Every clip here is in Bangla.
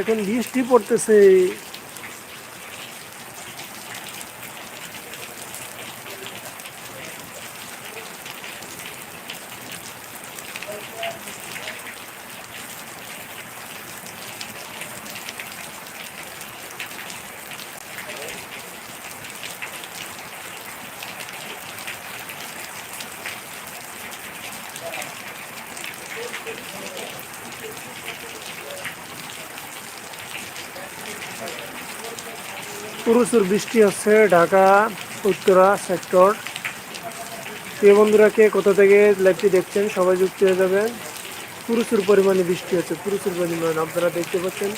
এখন বৃষ্টি পড়তেছে। প্রচুর বৃষ্টি হচ্ছে ঢাকা, উত্তরা সেক্টর প্রিয় বন্ধুরা, কে কোথা থেকে লাইভটি দেখছেন, সবাই যুক্ত হয়ে যাবেন প্রচুর পরিমাণে বৃষ্টি হচ্ছে, প্রচুর পরিমাণ, আপনারা দেখতে পাচ্ছেন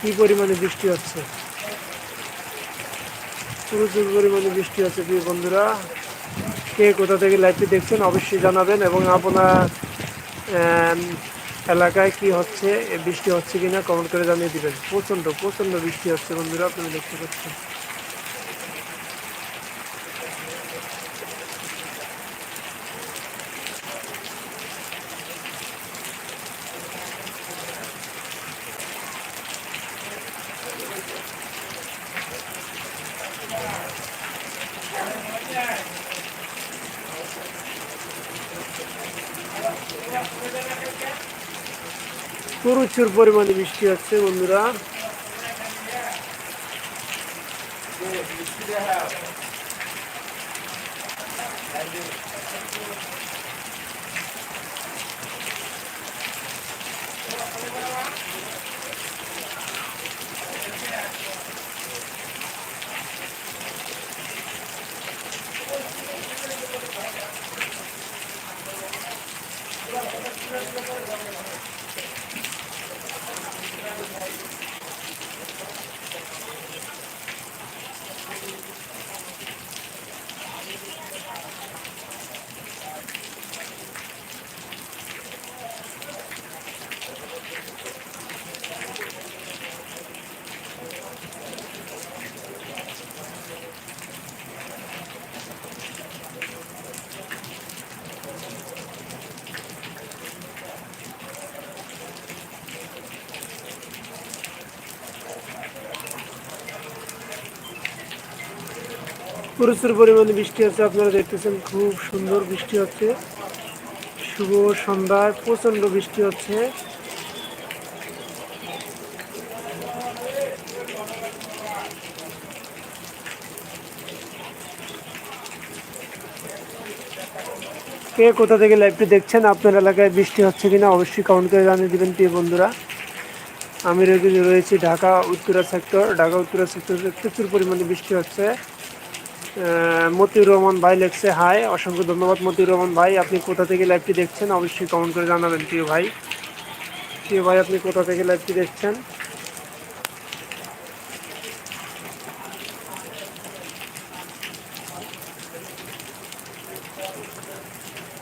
কি পরিমাণে বৃষ্টি হচ্ছে। প্রচুর পরিমাণে বৃষ্টি হচ্ছে, প্রিয় বন্ধুরা। কে কোথা থেকে লাইভটি দেখছেন, অবশ্যই জানাবেন এবং আপনার এলাকায় কি হচ্ছে, এ বৃষ্টি হচ্ছে কিনা কমেন্ট করে জানিয়ে দিবেন। প্রচণ্ড প্রচণ্ড বৃষ্টি হচ্ছে বন্ধুরা, আপনারা দেখতে পাচ্ছেন। প্রচুর পরিমাণে বৃষ্টি হচ্ছে বন্ধুরা। প্রচুর পরিমাণে বৃষ্টি হচ্ছে, আপনারা দেখতেছেন খুব সুন্দর বৃষ্টি হচ্ছে। শুভ সন্ধ্যায় প্রচণ্ড বৃষ্টি হচ্ছে। কে কোথা থেকে লাইভটি দেখছেন, আপনার এলাকায় বৃষ্টি হচ্ছে কিনা অবশ্যই কমেন্ট করে জানিয়ে দেবেন, প্রিয় বন্ধুরা। আমি রয়ে- রয়েছি ঢাকা উত্তরা সেক্টর ঢাকা উত্তরা সেক্টরে প্রচুর পরিমাণে বৃষ্টি হচ্ছে। মতিউর রহমান ভাই লেখছে, হাই, অসংখ্য ধন্যবাদ মতিউর রহমান ভাই, আপনি কোথা থেকে লাইভটি দেখছেন? অবশ্যই কমেন্ট করে জানাবেন, প্রিয় ভাই। প্রিয় ভাই, আপনি কোথা থেকে লাইভটি দেখছেন?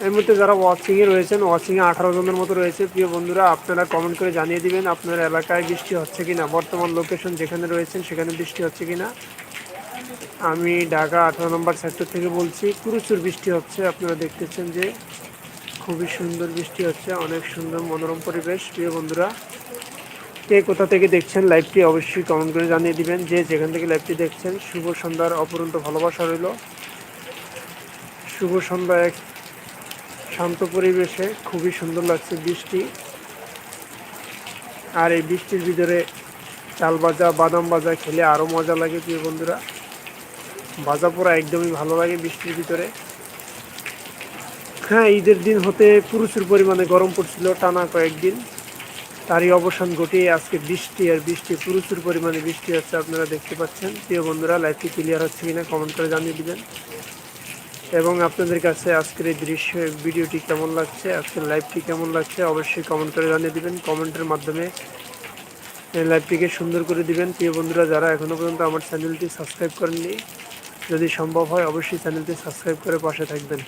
এর মধ্যে যারা ওয়াচিংয়ে রয়েছেন ওয়াচিংয়ে আঠারো জনের মতো রয়েছে। প্রিয় বন্ধুরা, আপনারা কমেন্ট করে জানিয়ে দিবেন আপনার এলাকায় বৃষ্টি হচ্ছে কিনা, বর্তমান লোকেশন যেখানে রয়েছেন সেখানে বৃষ্টি হচ্ছে কিনা। আমি ঢাকা আঠারো নম্বর সেক্টর থেকে বলছি, প্রচুর বৃষ্টি হচ্ছে। আপনারা দেখতেছেন যে খুবই সুন্দর বৃষ্টি হচ্ছে, অনেক সুন্দর মনোরম পরিবেশ। প্রিয় বন্ধুরা, কে কোথা থেকে দেখছেন লাইভটি অবশ্যই কমেন্ট করে জানিয়ে দিবেন। যে যেখান থেকে লাইভটি দেখছেন, শুভ সন্ধ্যার অপরন্ত ভালোবাসা রইল। শুভ সন্ধ্যা এক শান্ত পরিবেশে খুবই সুন্দর লাগছে বৃষ্টি। আর এই বৃষ্টির ভিতরে চাল ভাজা, বাদাম ভাজা খেলে আরও মজা লাগে, প্রিয় বন্ধুরা। ভাজা পোড়া একদমই ভালো লাগে বৃষ্টির ভিতরে। হ্যাঁ ঈদের দিন হতে প্রচুর পরিমাণে গরম পড়ছিল টানা কয়েকদিন। তারই অবসান ঘটিয়ে আজকে বৃষ্টি আর বৃষ্টি, প্রচুর পরিমাণে বৃষ্টি হচ্ছে আপনারা দেখতে পাচ্ছেন। প্রিয় বন্ধুরা লাইভটি ক্লিয়ার হচ্ছে কিনা কমেন্ট করে জানিয়ে দিবেন। এবং আপনাদের কাছে আজকের এই দৃশ্য, ভিডিওটি কেমন লাগছে, আজকের লাইভটি কেমন লাগছে অবশ্যই কমেন্ট করে জানিয়ে দিবেন। কমেন্টের মাধ্যমে লাইভটিকে সুন্দর করে দিবেন। প্রিয় বন্ধুরা, যারা এখনও পর্যন্ত আমার চ্যানেলটি সাবস্ক্রাইব করেননি যদি সম্ভব হয় অবশ্যই চ্যানেলটি সাবস্ক্রাইব করে পাশে থাকবেন